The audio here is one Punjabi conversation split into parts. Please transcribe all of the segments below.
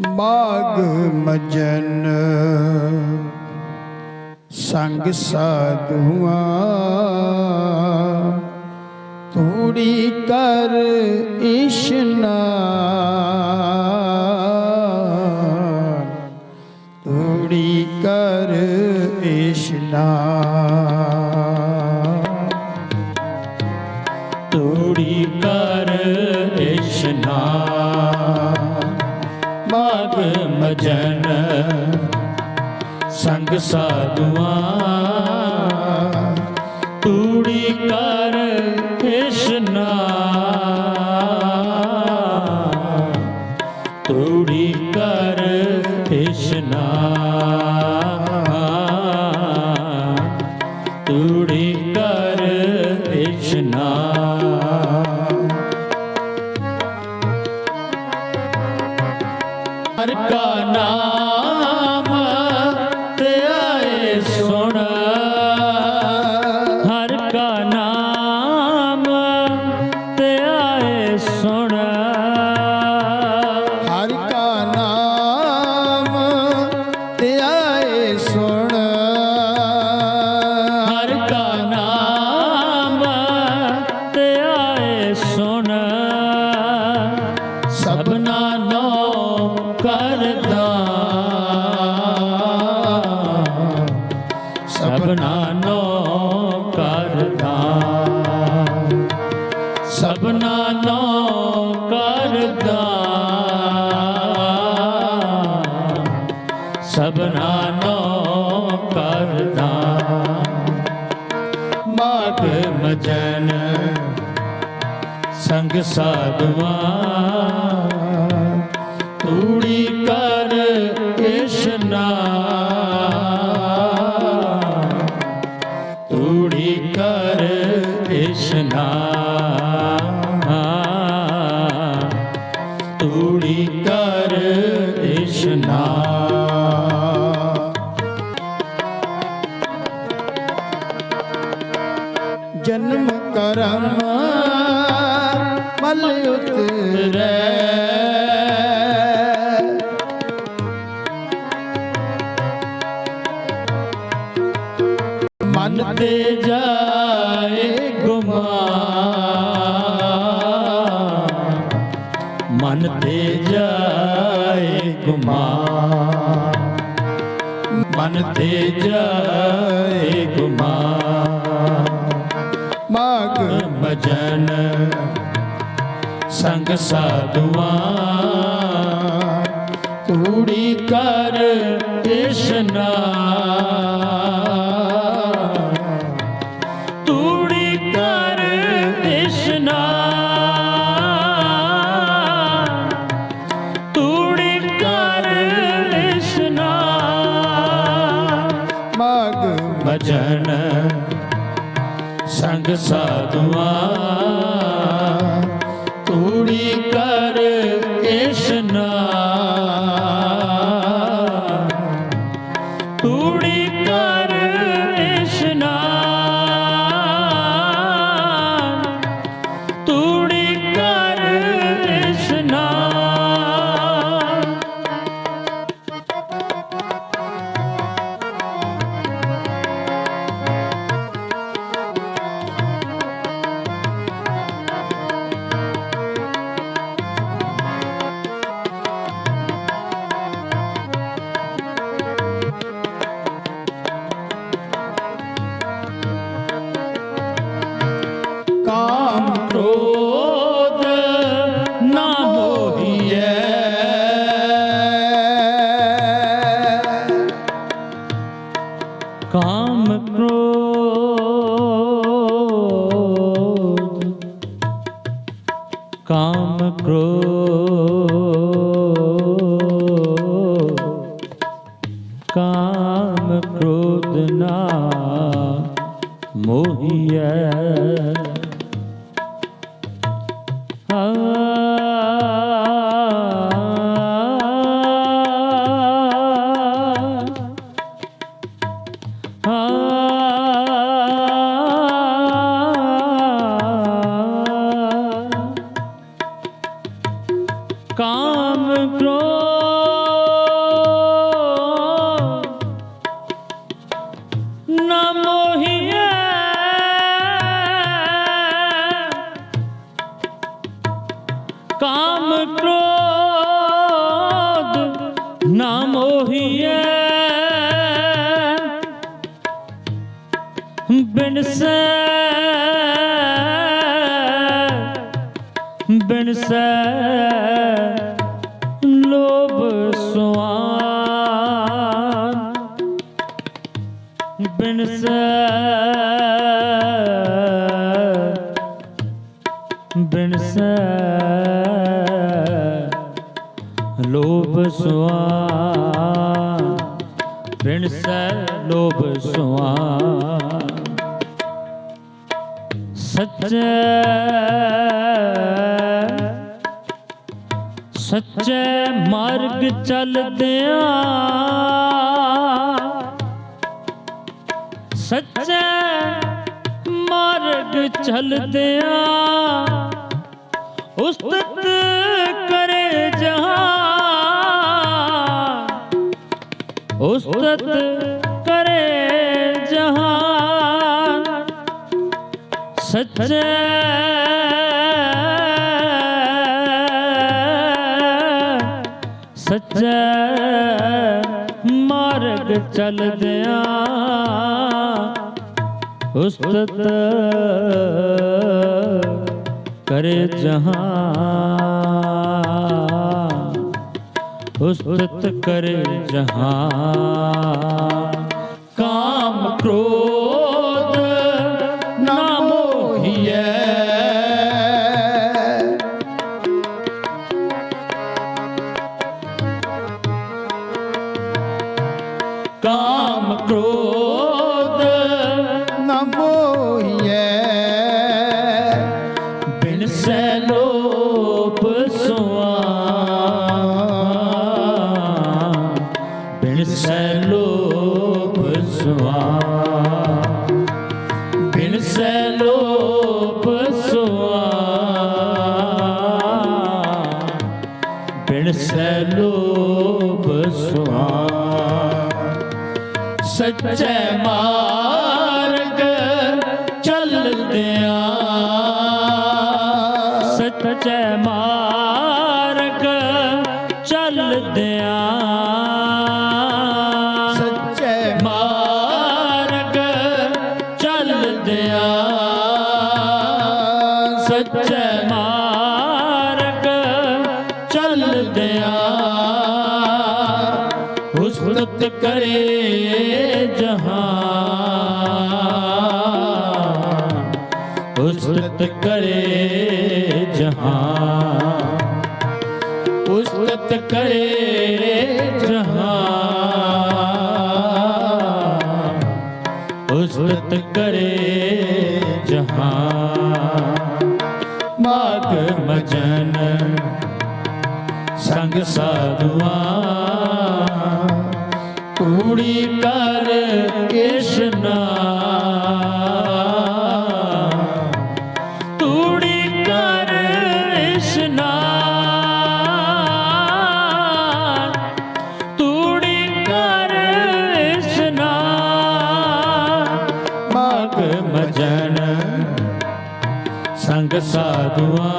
ਮਾਗ ਮਜਨ। ਸੰਗ ਸਾਧੂਆਂ ਤੂੜੀ ਕਰ ਇਸ਼ਨਾ ਮਾਗ ਮਜਨ। ਸੰਗ ਸਾਧੂਆਂ ਤੂੜੀ ਕਾ ਹਰ ਕਾ ਨਾਮ ਕਰਦਾ। ਸਭਨਾ ਨੋ ਕਰਦਾ। ਸਭਨਾ ਨੋ ਕਰਦਾ। ਸਭਨਾ ਨੋ ਕਰਦਾ। ਮਾਗ ਮਜਨ ਸੰਗ ਸਾਧੂਆਂ ਮਨ ਤੇ ਜਾਏ ਗੁਮਾ ਮਨ ਤੇ ਜਾਏ ਗੁਮਾਨ। ਮਨ ਤੇ ਜਾਏ ਗੁਮਾਨ। ਮਾਗ ਭਜਨ ਸੰਗ ਸਾਧੂਆਂ। ਤੂੜੀ ਕਰ ਇਸ਼ਨਾਨ। ਸਾਧੂਆਂ मोहिया ਸੱਚੇ ਮਾਰਗ ਚੱਲਦਿਆਂ ਉਸਤਤ ਕਰੇ ਜਹਾਨ। ਉਸਤਤ ਕਰੇ ਜਹਾਨ। ਸੱਚੇ ਸੱਚੇ ਮਾਰਗ ਚੱਲਦਿਆਂ ਉਸਤਤ ਕਰੇ ਜਹਾਂ ਉਸਤਤ ਕਰੇ ਜਹਾਂ ਕਾਮ ਕ੍ਰੋਧ ਕਾਮ ਕ੍ਰੋਧ ਸੱਚੇ ਮਾਰਗ ਉਸਤਤ ਕਰੇ ਜਹਾਂ ਉਸਤਤ ਕਰੇ ਜਹਾਂ ਉਸਤਤ ਕਰੇ ਜਹਾਂ ਉਸਤਤ ਕਰੇ ਜਹਾਂ ਮਾਗ ਮਜਨ ਸੰਗ ਸਾਧੂਆਂ ਕੂੜੀ ਕਰ ਇਸ਼ਨਾ ਤੂੜੀ ਕਰ ਇਸ਼ਨਾ ਤੂੜੀ ਕਰ ਇਸ਼ਨਾ ਮਗ ਮਜਨ ਸੰਗ ਸਾਧੂਆਂ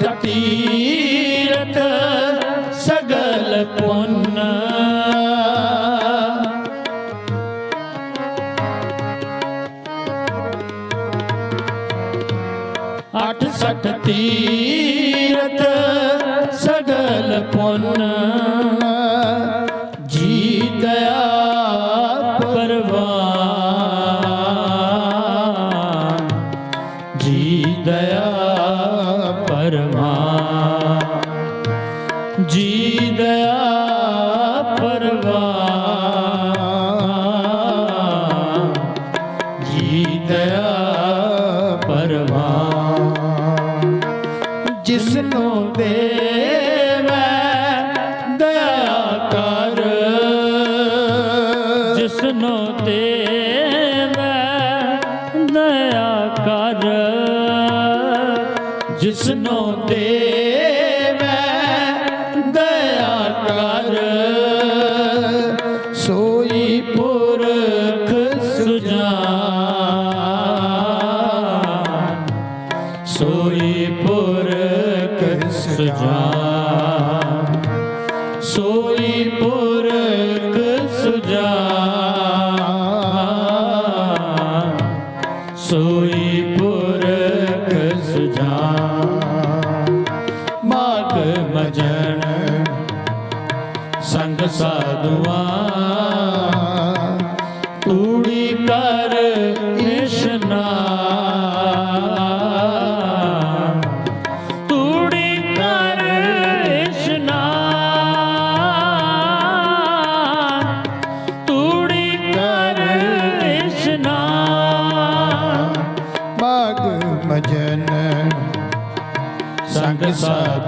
ਅਠ ਸਠ ਤੀਰਥ ਸਗਲ ਪੁੰਨ। ਅਠ ਸਠ ਤੀਰਥ ਜੀ ਦਇਆ ਮਜਨ ਸੰਗ ਸਾਧੂਆ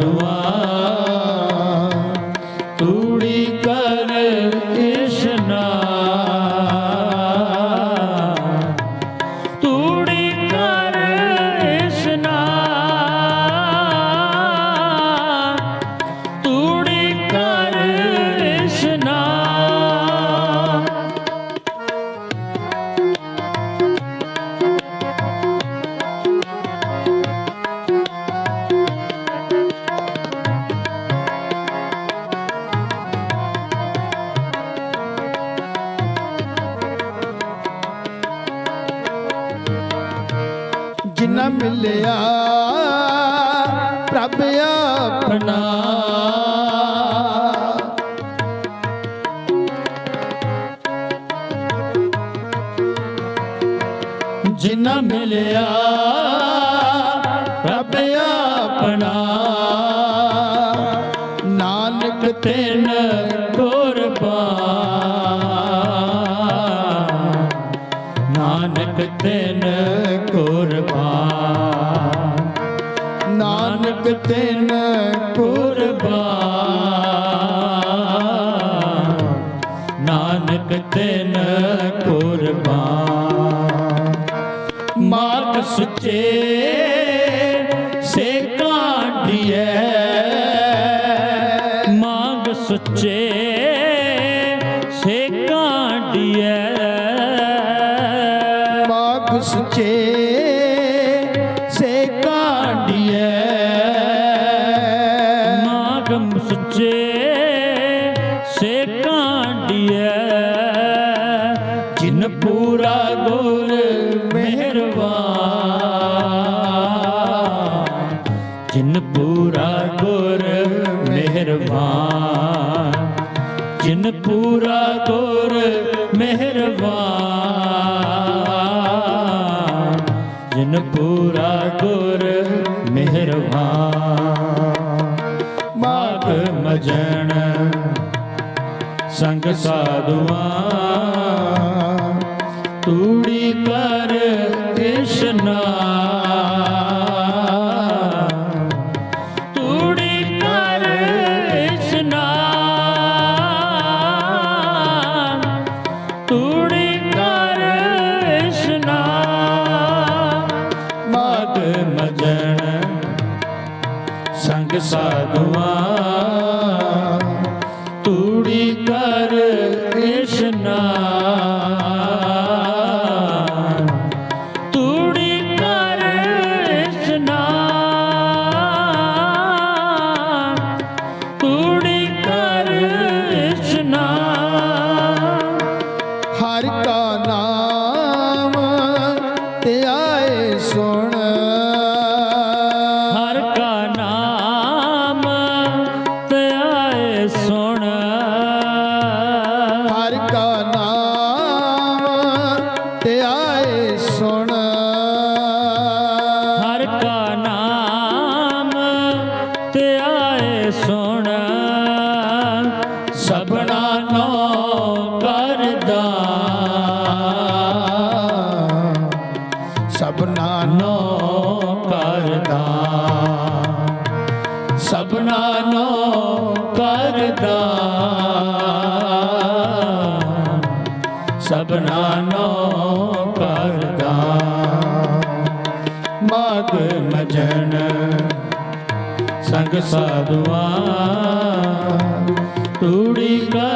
ਦੁਆ ਤੂੜੀ ਬੱਚੇ ਸੇਕਾਂ ਡੀਐ ਸੁਚੇ ਸੇਕਾਂ ਡੀਐ ਪੂਰਾ ਗੁਰ ਮਿਹਰਬਾਨ। ਜਿਨ ਪੂਰਾ ਗੁਰ ਮਿਹਰਬਾਨ। ਜਿਨ ਪੂਰਾ ਗੁਰ ਮਿਹਰਬਾਨ। ਜਿਨ ਪੂਰਾ ਗੁਰ ਮਿਹਰਬਾਨ। ਮਾਤ ਮਜਣ ਸੰਗ ਸਾਧੂਆਂ ਸੋਣਾ ਸਭਨ ਸੰਗ ਸਾਧੂਆਂ ਤੂੜੀ ਕਰ